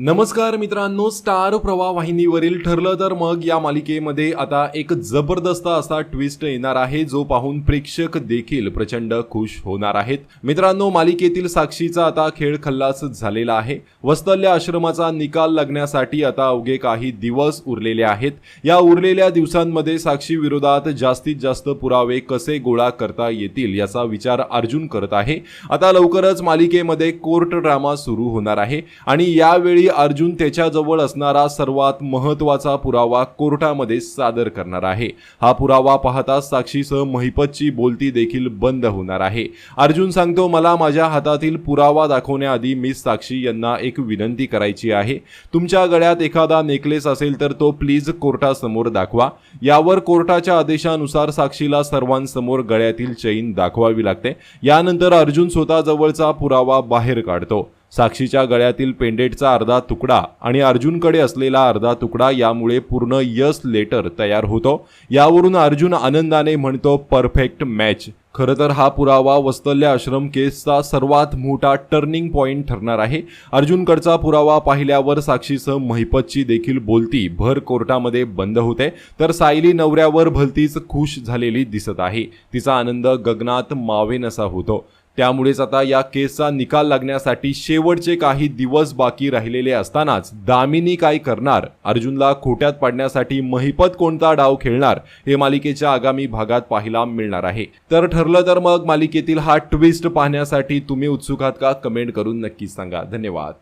नमस्कार मित्रांनो स्टार प्रवाह वाहिनीवरील ठरलं तर मग या मालिकेमध्ये आता एक जबरदस्त असा ट्विस्ट येणार आहे जो पाहून प्रेक्षक देखील प्रचंड खुश होणार आहेत. मित्रांनो मालिकेतील साक्षीचा आता खेळ खल्लास झालेला आहे. वस्तल्य आश्रमाचा निकाल लागण्यासाठी आता अवघे काही दिवस उरलेले आहेत. या उरलेल्या दिवसांमध्ये साक्षी विरोधात जास्तीत जास्त पुरावे कसे गोळा करता येतील याचा विचार अर्जुन करत आहे. आता लवकरच मालिकेमध्ये कोर्ट ड्रामा सुरू होणार आहे आणि यावेळी अर्जुन त्याच्याजवळ असणारा सर्वात महत्त्वाचा पुरावा कोर्टामध्ये सादर करणार आहे. हा पुरावा पाहता साक्षीसह महिपतची बोलती देखील बंद होणार आहे. अर्जुन सांगतो मला माझ्या हातातील पुरावा दाखवण्याआधी मी साक्षी यांना एक विनंती करायची आहे. तुमच्या गळ्यात एखादा नेकलेस असेल तर तो प्लीज कोर्टासमोर दाखवा. यावर कोर्टाच्या आदेशानुसार साक्षीला सर्वांसमोर गळ्यातील चैन दाखवावी लागते. यानंतर अर्जुन स्वतःजवळचा पुरावा बाहेर काढतो. साक्षीच्या गळ्यातील पेंडेटचा अर्धा तुकडा आणि अर्जुनकडे असलेला अर्धा तुकडा यामुळे पूर्ण यस लेटर तयार होतो. यावरून अर्जुन आनंदाने म्हणतो परफेक्ट मॅच. खरं तर हा पुरावा वस्तल्य आश्रम केसचा सर्वात मोठा टर्निंग पॉईंट ठरणार आहे. अर्जुनकडचा पुरावा पाहिल्यावर साक्षीसह महिपतची देखील बोलती भर कोर्टामध्ये बंद होते. तर सायली नवऱ्यावर भलतीच खुश झालेली दिसत आहे. तिचा आनंद गगनात मावेनसा होतो. त्यामुळेच आता या केसचा निकाल लागण्यासाठी शेवटचे काही दिवस बाकी राहिलेले असतानाच दामिनी काय करणार? अर्जुनला खोट्यात पाडण्यासाठी महिपत कोणता डाव खेळणार? हे मालिकेच्या आगामी भागात पाहायला मिळणार आहे. तर ठरलं तर मग मालिकेतील हा ट्विस्ट पाहण्यासाठी तुम्ही उत्सुक आहात का? कमेंट करून नक्कीच सांगा. धन्यवाद.